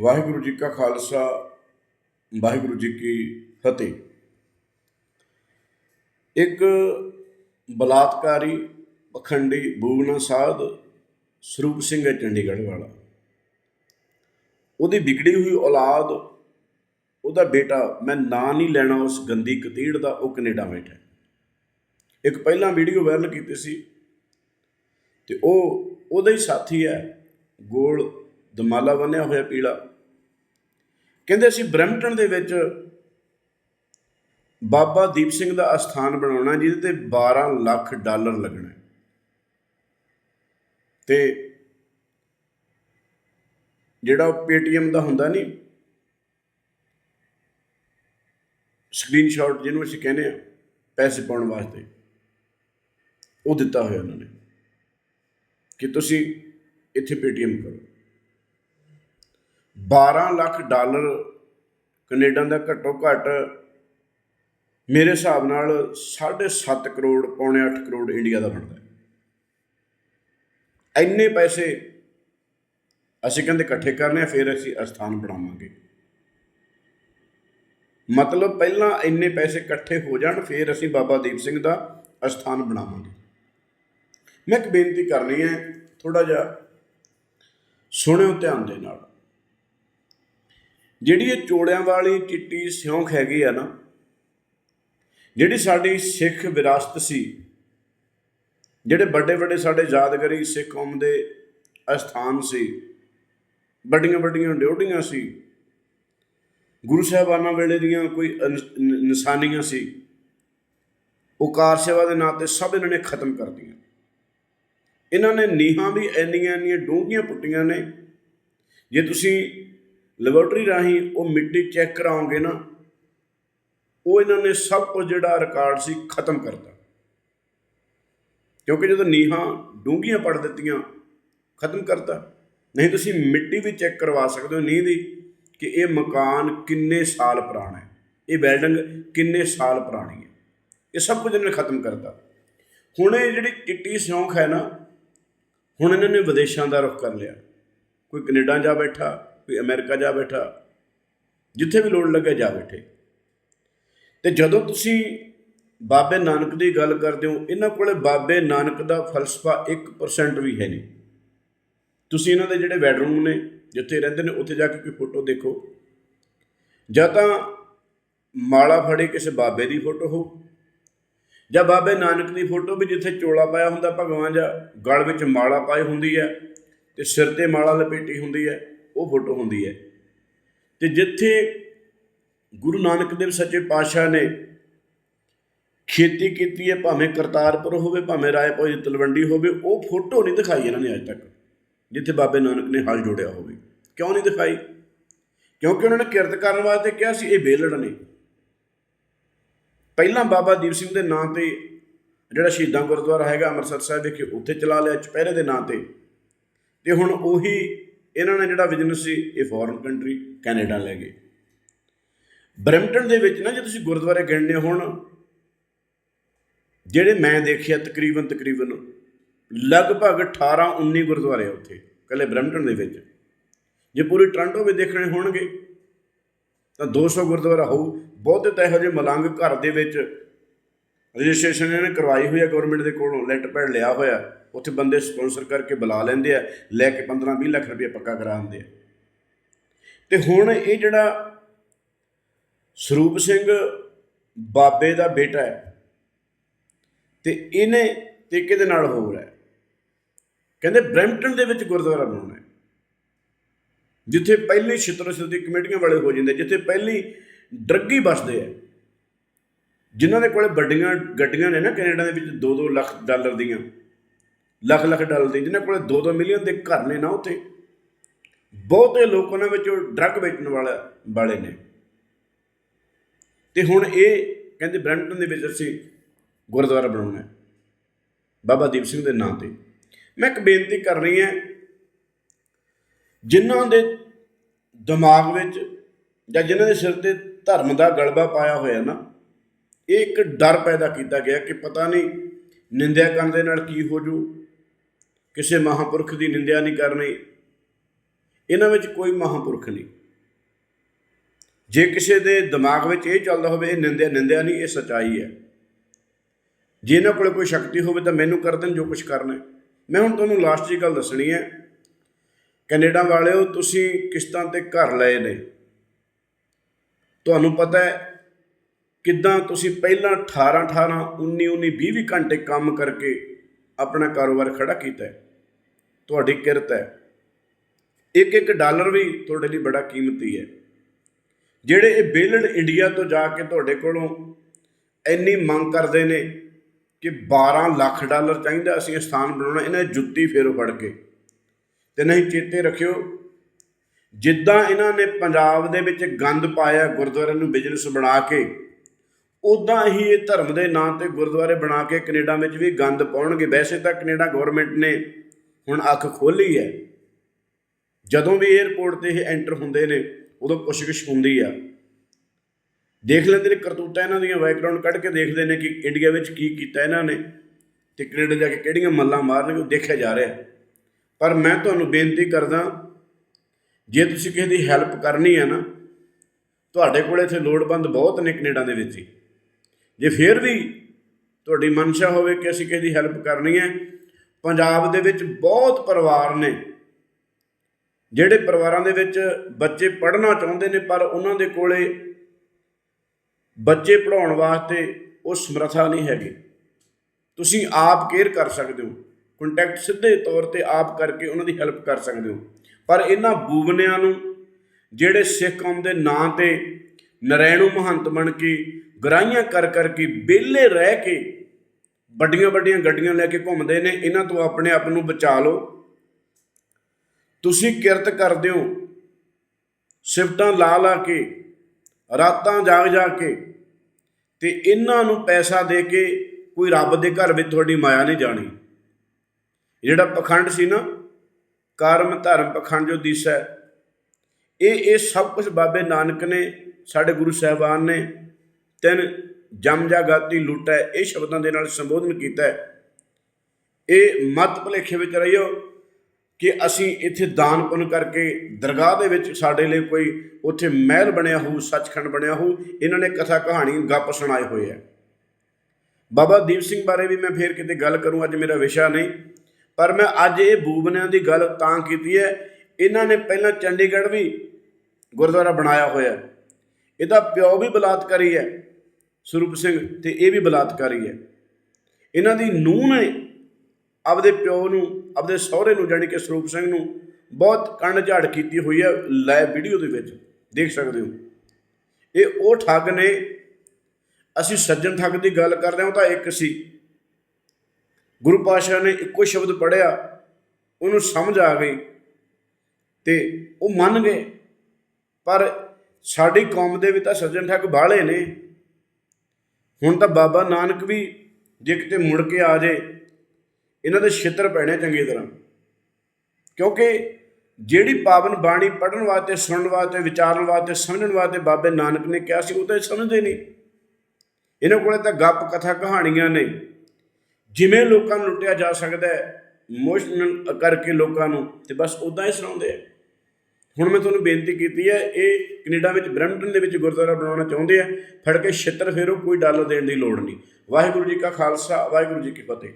ਵਾਹਿਗੁਰੂ ਜੀ ਕਾ ਖਾਲਸਾ, ਵਾਹਿਗੁਰੂ ਜੀ ਕੀ ਫਤਿਹ। ਇੱਕ ਬਲਾਤਕਾਰੀ ਪਖੰਡੀ ਬੂਗਨਾ ਸਾਧ ਸਰੂਪ ਸਿੰਘ ਹੈ ਚੰਡੀਗੜ੍ਹ ਵਾਲਾ। ਉਹਦੀ ਵਿਗੜੀ ਹੋਈ ਔਲਾਦ, ਉਹਦਾ ਬੇਟਾ, ਮੈਂ ਨਾਂ ਨਹੀਂ ਲੈਣਾ ਉਸ ਗੰਦੀ ਕਤੀੜ ਦਾ, ਉਹ ਕੈਨੇਡਾ ਬੈਠਾ ਇੱਕ ਪਹਿਲਾਂ ਵੀਡੀਓ ਵਾਇਰਲ ਕੀਤੀ ਸੀ, ਤੇ ਉਹ, ਉਹਦਾ ਹੀ ਸਾਥੀ ਹੈ, ਗੋਲ ਦਮਾਲਾ ਬੰਨਿਆ ਹੋਇਆ ਪੀਲਾ ਕਹਿੰਦੇ ਅਸੀਂ ਬ੍ਰੈਂਪਟਨ ਦੇ ਵਿੱਚ ਬਾਬਾ ਦੀਪ ਸਿੰਘ ਦਾ ਅਸਥਾਨ ਬਣਾਉਣਾ ਜਿਹਦੇ ਤੇ 12 ਲੱਖ ਡਾਲਰ ਲੱਗਣਾ ਹੈ। ਤੇ ਜਿਹੜਾ ਪੇਟੀਐਮ ਦਾ ਹੁੰਦਾ ਨਹੀਂ ਸਕਰੀਨਸ਼ਾਟ ਜਿਹਨੂੰ ਅਸੀਂ ਕਹਿੰਦੇ ਆ ਪੈਸੇ ਪਾਉਣ ਵਾਸਤੇ, ਉਹ ਦਿੱਤਾ ਹੋਇਆ ਉਹਨਾਂ ਨੇ ਕਿ ਤੁਸੀਂ ਇੱਥੇ ਪੇਟੀਐਮ ਕਰੋ 12 ਲੱਖ ਡਾਲਰ ਕੈਨੇਡਾ ਦਾ ਘੱਟੋ ਘੱਟ ਮੇਰੇ ਹਿਸਾਬ ਨਾਲ 7.5 ਕਰੋੜ, ਪੌਣੇ 8 ਕਰੋੜ ਇੰਡੀਆ ਦਾ ਬਣਦਾ ਹੈ। ਇੰਨੇ ਪੈਸੇ ਅਸੀਂ ਕਹਿੰਦੇ ਇਕੱਠੇ ਕਰਨੇ ਆ, ਫਿਰ ਅਸੀਂ ਅਸਥਾਨ ਬਣਾਵਾਂਗੇ। ਮਤਲਬ ਪਹਿਲਾਂ ਇੰਨੇ ਪੈਸੇ ਇਕੱਠੇ ਹੋ ਜਾਣ, ਫਿਰ ਅਸੀਂ ਬਾਬਾ ਦੀਪ ਸਿੰਘ ਦਾ ਅਸਥਾਨ ਬਣਾਵਾਂਗੇ। ਮੈਂ ਇੱਕ ਬੇਨਤੀ ਕਰਨੀ ਹੈ ਥੋੜਾ ਜਿਹਾ ਸੁਣਿਓ ਧਿਆਨ ਦੇ ਨਾਲ। ਜਿਹੜੀ ਇਹ ਚੋੜਿਆਂ ਵਾਲੀ ਚਿੱਟੀ ਸਿਉਂਖ ਹੈਗੀ ਆ ਨਾ, ਜਿਹੜੀ ਸਾਡੀ ਸਿੱਖ ਵਿਰਾਸਤ ਸੀ, ਜਿਹੜੇ ਵੱਡੇ ਵੱਡੇ ਸਾਡੇ ਯਾਦਗਾਰੀ ਸਿੱਖ ਕੌਮ ਦੇ ਅਸਥਾਨ ਸੀ, ਵੱਡੀਆਂ ਵੱਡੀਆਂ ਡਿਊਟੀਆਂ ਸੀ, ਗੁਰੂ ਸਾਹਿਬਾਨਾਂ ਵੇਲੇ ਦੀਆਂ ਕੋਈ ਅਨ- ਨਿਸ਼ਾਨੀਆਂ ਸੀ, ਉਹ ਕਾਰ ਸੇਵਾ ਦੇ ਨਾਂ ਤੇ ਸਭ ਇਹਨਾਂ ਨੇ ਖਤਮ ਕਰ ਦਿੱਤੀਆਂ। ਇਹਨਾਂ ਨੇ ਨੀਹਾਂ ਵੀ ਇੰਨੀਆਂ ਇੰਨੀਆਂ ਡੂੰਘੀਆਂ ਪੁੱਟੀਆਂ ਨੇ, ਜੇ ਤੁਸੀਂ ਲੈਬੋਰਟਰੀ ਰਾਹੀਂ ਉਹ ਮਿੱਟੀ ਚੈੱਕ ਕਰਾਓਗੇ ਨਾ, ਉਹ ਇਹਨਾਂ ਨੇ ਸਭ ਕੁਝ ਜਿਹੜਾ ਰਿਕਾਰਡ ਸੀ ਖਤਮ ਕਰਤਾ। ਕਿਉਂਕਿ ਜਦੋਂ ਨੀਹਾਂ ਡੂੰਘੀਆਂ ਪੜ ਦਿੱਤੀਆਂ, ਖਤਮ ਕਰਤਾ। ਨਹੀਂ ਤੁਸੀਂ ਮਿੱਟੀ ਵੀ ਚੈੱਕ ਕਰਵਾ ਸਕਦੇ ਹੋ ਨੀਂਹ ਦੀ ਕਿ ਇਹ ਮਕਾਨ ਕਿੰਨੇ ਸਾਲ ਪੁਰਾਣਾ ਹੈ, ਇਹ ਬਿਲਡਿੰਗ ਕਿੰਨੇ ਸਾਲ ਪੁਰਾਣੀ ਹੈ। ਇਹ ਸਭ ਕੁਝ ਇਹਨਾਂ ਨੇ ਖਤਮ ਕਰਤਾ। ਹੁਣ ਇਹ ਜਿਹੜੀ ਚਿੱਟੀ ਸਿਉਂਖ ਹੈ ਨਾ, ਹੁਣ ਇਹਨਾਂ ਨੇ ਵਿਦੇਸ਼ਾਂ ਦਾ ਰੁਖ ਕਰ ਲਿਆ। ਕੋਈ ਕੈਨੇਡਾ ਜਾ ਬੈਠਾ ਕੋਈ ਅਮਰੀਕਾ ਜਾ ਬੈਠਾ, ਜਿੱਥੇ ਵੀ ਲੋੜ ਲੱਗੇ ਜਾ ਬੈਠੇ। ਤੇ ਜਦੋਂ ਤੁਸੀਂ ਬਾਬੇ ਨਾਨਕ ਦੀ ਗੱਲ ਕਰਦੇ ਹੋ, ਇਹਨਾਂ ਕੋਲੇ ਬਾਬੇ ਨਾਨਕ ਦਾ ਫਲਸਫਾ 1% ਵੀ ਹੈ ਨਹੀਂ। ਤੁਸੀਂ ਇਹਨਾਂ ਦੇ ਜਿਹੜੇ ਬੈਡਰੂਮ ਨੇ, ਜਿੱਥੇ ਰਹਿੰਦੇ ਨੇ, ਉੱਥੇ ਜਾ ਕੇ ਕੋਈ ਫੋਟੋ ਦੇਖੋ। ਜਾਂ ਤਾਂ ਮਾਲਾ ਫੜੇ ਕਿਸੇ ਬਾਬੇ ਦੀ ਫੋਟੋ ਹੋ, ਜਾਂ ਬਾਬੇ ਨਾਨਕ ਦੀ ਫੋਟੋ ਵੀ ਜਿੱਥੇ ਚੋਲਾ ਪਾਇਆ ਹੁੰਦਾ ਭਗਵਾਨ ਜਾਂ ਗਲ ਵਿੱਚ ਮਾਲਾ ਪਾਈ ਹੁੰਦੀ ਹੈ, ਤੇ ਸਿਰ ਤੇ ਮਾਲਾ ਲਪੇਟੀ ਹੁੰਦੀ ਹੈ। ਉਹ ਫੋਟੋ ਹੁੰਦੀ ਹੈ। ਤੇ ਜਿੱਥੇ ਗੁਰੂ ਨਾਨਕ ਦੇਵ ਸੱਚੇ ਪਾਤਸ਼ਾਹ ਨੇ ਖੇਤੀ ਕੀਤੀ ਹੈ, ਭਾਵੇਂ ਕਰਤਾਰਪੁਰ ਹੋਵੇ, ਭਾਵੇਂ ਰਾਏਪੁਰ ਦੀ ਤਲਵੰਡੀ ਹੋਵੇ, ਉਹ ਫੋਟੋ ਨਹੀਂ ਦਿਖਾਈ ਇਹਨਾਂ ਨੇ ਅੱਜ ਤੱਕ, ਜਿੱਥੇ ਬਾਬੇ ਨਾਨਕ ਨੇ ਹਲ ਜੋੜਿਆ ਹੋਵੇ। ਕਿਉਂ ਨਹੀਂ ਦਿਖਾਈ? ਕਿਉਂਕਿ ਉਹਨਾਂ ਨੇ ਕਿਰਤ ਕਰਨ ਵਾਸਤੇ ਕਿਹਾ ਸੀ, ਇਹ ਬੇਲੜ ਨੇ। ਪਹਿਲਾਂ ਬਾਬਾ ਦੀਪ ਸਿੰਘ ਦੇ ਨਾਂ ਤੇ ਜਿਹੜਾ ਸ਼ਹੀਦਾਂ ਗੁਰਦੁਆਰਾ ਹੈਗਾ ਅੰਮ੍ਰਿਤਸਰ ਸਾਹਿਬ ਵਿਖੇ, ਉੱਥੇ ਚਲਾ ਲਿਆ, ਚੁਪਹਿਰੇ ਦੇ ਨਾਂ ਤੇ। ਤੇ ਹੁਣ ਉਹੀ ਇਹਨਾਂ ਨੇ ਜਿਹੜਾ ਬਿਜ਼ਨਸ ਸੀ, ਇਹ ਫੋਰਨ ਕੰਟਰੀ ਕੈਨੇਡਾ ਲੈ ਗਏ। ਬ੍ਰੈਂਪਟਨ ਦੇ ਵਿੱਚ ਨਾ, ਜੇ ਤੁਸੀਂ ਗੁਰਦੁਆਰੇ ਗਿਣਨੇ ਹੋਣ, ਜਿਹੜੇ ਮੈਂ ਦੇਖਿਆ ਤਕਰੀਬਨ ਤਕਰੀਬਨ ਲਗਭਗ 18 19 ਗੁਰਦੁਆਰੇ ਉੱਥੇ ਕੱਲੇ ਬ੍ਰੈਂਪਟਨ ਦੇ ਵਿੱਚ। ਜੇ ਪੂਰੀ ਟੋਰਾਂਟੋ ਵਿੱਚ ਦੇਖਣੇ ਹੋਣਗੇ, ਤਾਂ 200 ਗੁਰਦੁਆਰਾ ਹੋਊ। ਬਹੁਤੇ ਤਾਂ ਇਹੋ ਜਿਹੇ ਮਲੰਗ ਘਰ ਦੇ ਵਿੱਚ ਰਜਿਸਟ੍ਰੇਸ਼ਨ ਇਹਨੇ ਕਰਵਾਈ ਹੋਈ ਹੈ ਗਵਰਨਮੈਂਟ ਦੇ ਕੋਲੋਂ ਲੈਟਰ ਪੈਡ ਲਿਆ ਹੋਇਆ, ਉੱਥੇ ਬੰਦੇ ਸਪਾਂਸਰ ਕਰਕੇ ਬੁਲਾ ਲੈਂਦੇ ਆ, ਲੈ ਕੇ 15 20 ਲੱਖ ਰੁਪਏ ਪੱਕਾ ਕਰਾ ਦਿੰਦੇ ਆ। ਤੇ ਹੁਣ ਇਹ ਜਿਹੜਾ ਸਰੂਪ ਸਿੰਘ ਬਾਬੇ ਦਾ ਬੇਟਾ ਹੈ, ਤੇ ਇਹਨੇ ਤੇ ਕਿਹਦੇ ਨਾਲ ਹੋਰ ਹੈ। ਕਹਿੰਦੇ ਬ੍ਰੈਂਪਟਨ ਦੇ ਵਿੱਚ ਗੁਰਦੁਆਰਾ ਬਣਾਉਣਾ ਹੈ। ਜਿੱਥੇ ਪਹਿਲੀ ਛਿੱਤਰ ਦੀ ਕਮੇਟੀਆਂ ਵਾਲੇ ਹੋ ਜਾਂਦੇ, ਜਿੱਥੇ ਪਹਿਲੀ ਡਰੱਗੀ ਬਸਦੇ ਆ। ਜਿਨ੍ਹਾਂ ਦੇ ਕੋਲੇ ਵੱਡੀਆਂ ਗੱਡੀਆਂ ਨੇ ਨਾ ਕੈਨੇਡਾ ਦੇ ਵਿੱਚ 2-2 ਲੱਖ ਡਾਲਰ ਦੀਆਂ, ਲੱਖ ਲੱਖ ਡਾਲਰ ਦੀ ਜਿਨ੍ਹਾਂ ਕੋਲੇ 2-2 ਮਿਲੀਅਨ ਦੇ ਘਰ ਨੇ ਨਾ ਉੱਥੇ। ਬਹੁਤੇ ਲੋਕ ਉਹਨਾਂ ਵਿੱਚੋਂ ਡਰੱਗ ਵੇਚਣ ਵਾਲਾ ਵਾਲੇ ਨੇ। ਤੇ ਹੁਣ ਇਹ ਕਹਿੰਦੇ ਬ੍ਰੈਂਟਨ ਦੇ ਵਿੱਚ ਅਸੀਂ ਗੁਰਦੁਆਰਾ ਬਣਾਉਣਾ ਹੈ। ਬਾਬਾ ਦੀਪ ਸਿੰਘ ਦੇ ਨਾਂ ਤੇ। ਮੈਂ ਇੱਕ ਬੇਨਤੀ ਕਰ ਰਹੀ ਹਾਂ, ਜਿਨ੍ਹਾਂ ਦੇ ਦਿਮਾਗ ਵਿੱਚ ਜਾਂ ਜਿਨ੍ਹਾਂ ਦੇ ਸਿਰ ਤੇ ਧਰਮ ਦਾ ਗਲਬਾ ਪਾਇਆ ਹੋਇਆ ਨਾ ਇਹ ਇੱਕ ਡਰ ਪੈਦਾ ਕੀਤਾ ਗਿਆ ਕਿ ਪਤਾ ਨਹੀਂ ਨਿੰਦਿਆ ਕਰਨ ਦੇ ਨਾਲ ਕੀ ਹੋ ਜੂ। ਕਿਸੇ ਮਹਾਪੁਰਖ ਦੀ ਨਿੰਦਿਆ ਨਹੀਂ ਕਰਨੀ। ਇਹਨਾਂ ਵਿੱਚ ਕੋਈ ਮਹਾਂਪੁਰਖ ਨਹੀਂ। ਜੇ ਕਿਸੇ ਦੇ ਦਿਮਾਗ ਵਿੱਚ ਇਹ ਚੱਲਦਾ ਹੋਵੇ, ਇਹ ਨਿੰਦਿਆ ਨਿੰਦਿਆ ਨਹੀਂ, ਇਹ ਸਚਾਈ ਹੈ। ਜੇ ਇਹਨਾਂ ਕੋਲ ਕੋਈ ਸ਼ਕਤੀ ਹੋਵੇ ਤਾਂ ਮੈਨੂੰ ਕਰ ਦੇਣ ਜੋ ਕੁਝ ਕਰਨਾ ਮੈਂ ਹੁਣ ਤੁਹਾਨੂੰ ਲਾਸਟ ਦੀ ਗੱਲ ਦੱਸਣੀ ਹੈ। ਕੈਨੇਡਾ ਵਾਲਿਓ, ਤੁਸੀਂ ਕਿਸ਼ਤਾਂ ਤੇ ਘਰ ਲਏ ਨੇ। ਤੁਹਾਨੂੰ ਪਤਾ ਹੈ ਕਿੱਦਾਂ ਤੁਸੀਂ ਪਹਿਲਾਂ 18 18 19 19 20 20 ਘੰਟੇ ਕੰਮ ਕਰਕੇ ਆਪਣਾ ਕਾਰੋਬਾਰ ਖੜਾ ਕੀਤਾ ਤੁਹਾਡੀ ਕਿਰਤ ਹੈ। ਇੱਕ ਇੱਕ ਡਾਲਰ ਵੀ ਤੁਹਾਡੇ ਲਈ ਬੜਾ ਕੀਮਤੀ ਹੈ। ਜਿਹੜੇ ਇਹ ਬੇਲਡ ਇੰਡੀਆ ਤੋਂ ਜਾ ਕੇ ਤੁਹਾਡੇ ਕੋਲੋਂ ਇੰਨੀ ਮੰਗ ਕਰਦੇ ਨੇ ਕਿ 12 ਲੱਖ ਡਾਲਰ ਚਾਹੀਦਾ ਅਸੀਂ ਇਹ ਸਥਾਨ ਬਣਾਉਣਾ, ਇਹਨਾਂ ਦੀ ਜੁੱਤੀ ਫੇਰੋ ਫੜ ਕੇ। ਤੇ ਨਹੀਂ, ਚੇਤੇ ਰੱਖਿਓ, ਜਿੱਦਾਂ ਇਹਨਾਂ ਨੇ ਪੰਜਾਬ ਦੇ ਵਿੱਚ ਗੰਦ ਪਾਇਆ ਗੁਰਦੁਆਰੇ ਨੂੰ ਬਿਜ਼ਨਸ ਬਣਾ ਕੇ ਉਦਾਂ ਹੀ ਇਹ ਧਰਮ ਦੇ ਨਾਂ ਤੇ ਗੁਰਦੁਆਰੇ ਬਣਾ ਕੇ ਕੈਨੇਡਾ ਵਿੱਚ ਵੀ ਗੰਦ ਪਾਉਣਗੇ। ਵੈਸੇ ਤਾਂ ਕੈਨੇਡਾ ਗਵਰਨਮੈਂਟ ਨੇ ਹੁਣ ਅੱਖ ਖੋਲੀ ਹੈ। ਜਦੋਂ ਵੀ 에ਅਰਪੋਰਟ ਤੇ ਇਹ ਐਂਟਰ ਹੁੰਦੇ ਨੇ, ਉਦੋਂ ਪੁੱਛਗਿੱਛ ਹੁੰਦੀ ਆ। ਦੇਖ ਲੈਂਦੇ ਨੇ ਕਰਤੂਤਾਂ ਇਹਨਾਂ ਦੀਆਂ ਬੈਕਗ੍ਰਾਉਂਡ ਕੱਢ ਕੇ ਦੇਖਦੇ ਨੇ ਕਿ ਇੰਡੀਆ ਵਿੱਚ ਕੀ ਕੀਤਾ ਇਹਨਾਂ ਨੇ ਤੇ ਕੈਨੇਡਾ ਜਾ ਕੇ ਕਿਹੜੀਆਂ ਮੱਲਾਂ ਮਾਰਨਗੇ, ਉਹ ਦੇਖਿਆ ਜਾ ਰਿਹਾ। ਪਰ ਮੈਂ ਤੁਹਾਨੂੰ ਬੇਨਤੀ ਕਰਦਾ, ਜੇ ਤੁਸੀਂ ਕਿਸੇ ਦੀ ਹੈਲਪ ਕਰਨੀ ਹੈ ਨਾ, ਤੁਹਾਡੇ ਕੋਲ ਇੱਥੇ ਲੋੜਵੰਦ ਬਹੁਤ ਨੇ ਕੈਨੇਡਾ ਦੇ ਵਿੱਚ ਹੀ। ਜੇ ਫਿਰ ਵੀ ਤੁਹਾਡੀ ਮਨਸ਼ਾ ਹੋਵੇ ਕਿ ਅਸੀਂ ਕਿਸੇ ਦੀ ਹੈਲਪ ਕਰਨੀ ਹੈ, ਪੰਜਾਬ ਦੇ ਵਿੱਚ ਬਹੁਤ ਪਰਿਵਾਰ ਨੇ ਜਿਹੜੇ ਪਰਿਵਾਰਾਂ ਦੇ ਵਿੱਚ ਬੱਚੇ ਪੜ੍ਹਨਾ ਚਾਹੁੰਦੇ ਨੇ, ਪਰ ਉਹਨਾਂ ਦੇ ਕੋਲੇ ਬੱਚੇ ਪੜਾਉਣ ਵਾਸਤੇ ਉਹ ਸਮਰੱਥਾ ਨਹੀਂ ਹੈਗੀ। ਤੁਸੀਂ ਆਪ ਕੇਅਰ ਕਰ ਸਕਦੇ ਹੋ ਕੰਟੈਕਟ ਸਿੱਧੇ ਤੌਰ ਤੇ ਆਪ ਕਰਕੇ ਉਹਨਾਂ ਦੀ ਹੈਲਪ ਕਰ ਸਕਦੇ ਹੋ। ਪਰ ਇਹਨਾਂ ਬੂਬਨਿਆਂ ਨੂੰ, ਜਿਹੜੇ ਸਿੱਖ ਕੌਮ ਦੇ ਨਾਂ ਤੇ ਨਰੈਣੂ ਮਹੰਤ ਬਣ ਕੇ ਗਰਾਈਆਂ ਕਰ ਕਰ ਕੇ ਵਿਹਲੇ ਰਹਿ ਕੇ ਵੱਡੀਆਂ ਵੱਡੀਆਂ ਗੱਡੀਆਂ ਲੈ ਕੇ ਘੁੰਮਦੇ ਨੇ, ਇਹਨਾਂ ਤੋਂ ਆਪਣੇ ਆਪ ਨੂੰ ਬਚਾ ਲਓ। ਤੁਸੀਂ ਕਿਰਤ ਕਰਦੇ ਹੋ, ਸਿਫਟਾਂ ਲਾ ਲਾ ਕੇ, ਰਾਤਾਂ ਜਾਗ ਜਾ ਕੇ, ਤੇ ਇਹਨਾਂ ਨੂੰ ਪੈਸਾ ਦੇ ਕੇ ਕੋਈ ਰੱਬ ਦੇ ਘਰ ਵਿੱਚ ਤੁਹਾਡੀ ਮਾਇਆ ਨਹੀਂ ਜਾਣੀ। ਜਿਹੜਾ ਪਖੰਡ ਸੀ ਨਾ, ਕਰਮ ਧਰਮ ਪਖੰਡ ਜੋ ਦਿਸੈ ਇਹ ਇਹ ਸਭ ਕੁਝ ਬਾਬੇ ਨਾਨਕ ਨੇ, ਸਾਡੇ ਗੁਰੂ ਸਾਹਿਬਾਨ ਨੇ ਤਿੰਨ ਜਮ ਜਾਗਾਤੀ ਲੁੱਟੈ ਇਹ ਸ਼ਬਦਾਂ ਦੇ ਨਾਲ ਸੰਬੋਧਨ ਕੀਤਾ ਇਹ ਮਤ ਭੁਲੇਖੇ ਵਿੱਚ ਰਹੀਓ ਕਿ ਅਸੀਂ ਇੱਥੇ ਦਾਨ ਪੁੰਨ ਕਰਕੇ ਦਰਗਾਹ ਦੇ ਵਿੱਚ ਸਾਡੇ ਲਈ ਕੋਈ ਉੱਥੇ ਮਹਿਲ ਬਣਿਆ ਹੋਊ, ਸੱਚਖੰਡ ਬਣਿਆ ਹੋਊ, ਇਹਨਾਂ ਨੇ ਕਥਾ ਕਹਾਣੀ ਗੱਪ ਸੁਣਾਏ ਹੋਏ ਆ ਬਾਬਾ ਦੀਪ ਸਿੰਘ ਬਾਰੇ ਵੀ ਮੈਂ ਫੇਰ ਕਿਤੇ ਗੱਲ ਕਰੂੰ, ਅੱਜ ਮੇਰਾ ਵਿਸ਼ਾ ਨਹੀਂ, ਪਰ ਮੈਂ ਅੱਜ ਇਹ ਬੂਬਨਿਆਂ ਦੀ ਗੱਲ ਤਾਂ ਕੀਤੀ ਹੈ, ਇਹਨਾਂ ਨੇ ਪਹਿਲਾਂ ਚੰਡੀਗੜ੍ਹ ਵੀ ਗੁਰਦੁਆਰਾ ਬਣਾਇਆ ਹੋਇਆ ਇਹਦਾ ਪਿਓ ਵੀ ਬਲਾਤਕਾਰੀ ਹੈ, ਸਰੂਪ ਸਿੰਘ, ਤੇ ਇਹ ਵੀ ਬਲਾਤਕਾਰੀ ਹੈ। ਇਹਨਾਂ ਦੀ ਨੂੰਹ ਨੇ ਆਪਦੇ ਪਿਓ ਨੂੰ, ਆਪਦੇ ਸਹੁਰੇ ਨੂੰ, ਜਾਣੀ ਕਿ ਸਰੂਪ ਸਿੰਘ ਨੂੰ ਬਹੁਤ ਕੰਨ ਝਾੜ ਕੀਤੀ ਹੋਈ ਹੈ ਲਾਈਵ ਵੀਡੀਓ ਦੇ ਵਿੱਚ, ਦੇਖ ਸਕਦੇ ਹੋ। ਇਹ ਉਹ ਠੱਗ ਨੇ, ਅਸੀਂ ਸੱਜਣ ਠੱਗ ਦੀ ਗੱਲ ਕਰਦੇ ਹਾਂ, ਉਹ ਤਾਂ ਇੱਕ ਸੀ। ਗੁਰੂ ਪਾਤਸ਼ਾਹ ਨੇ ਇੱਕੋ ਸ਼ਬਦ ਪੜਿਆ ਉਹਨੂੰ ਸਮਝ ਆ ਗਈ ਤੇ ਉਹ ਮੰਨ ਗਏ। ਪਰ ਸਾਡੀ ਕੌਮ ਦੇ ਵੀ ਤਾਂ ਸੱਜਣ ਠੱਗ ਬਾਹਲੇ ਨੇ। ਹੁਣ ਤਾਂ ਬਾਬਾ ਨਾਨਕ ਵੀ ਜੇ ਕਿਤੇ ਮੁੜ ਕੇ ਆ ਜੇ, ਇਹਨਾਂ ਦੇ ਛਿੱਤਰ ਪੈਣੇ ਚੰਗੀ ਤਰ੍ਹਾਂ। ਕਿਉਂਕਿ ਜਿਹੜੀ ਪਾਵਨ ਬਾਣੀ ਪੜਨ ਵਾਸਤੇ, ਸੁਣਨ ਵਾਸਤੇ, ਵਿਚਾਰਨ ਵਾਸਤੇ, ਸਮਝਣ ਵਾਸਤੇ ਬਾਬੇ ਨਾਨਕ ਨੇ ਕਿਹਾ ਸੀ, ਉਹ ਤਾਂ ਇਹ ਸਮਝਦੇ ਨਹੀਂ। ਇਹਨਾਂ ਕੋਲੇ ਤਾਂ ਗੱਪ ਕਥਾ ਕਹਾਣੀਆਂ ਨੇ। ਜਿਵੇਂ ਲੋਕਾਂ ਨੂੰ ਲੁੱਟਿਆ ਜਾ ਸਕਦਾ ਹੈ ਇਮੋਸ਼ਨਲ ਕਰਕੇ ਲੋਕਾਂ ਨੂੰ, ਤੇ ਬਸ ਉਦਾਂ ਹੀ ਸੁਣਾਉਂਦੇ ਆ। ਹੁਣ ਮੈਂ ਤੁਹਾਨੂੰ ਬੇਨਤੀ ਕੀਤੀ ਹੈ, ਇਹ ਕੈਨੇਡਾ ਵਿੱਚ, ਬ੍ਰੈਂਪਟਨ ਦੇ ਵਿੱਚ ਗੁਰਦੁਆਰਾ ਬਣਾਉਣਾ ਚਾਹੁੰਦੇ ਆ, ਫੜ ਕੇ ਛਿੱਤਰ ਫੇਰੋ, ਕੋਈ ਡਾਲਰ ਦੇਣ ਦੀ ਲੋੜ ਨਹੀਂ। ਵਾਹਿਗੁਰੂ ਜੀ ਕਾ ਖਾਲਸਾ, ਵਾਹਿਗੁਰੂ ਜੀ ਕੀ ਫਤਿਹ।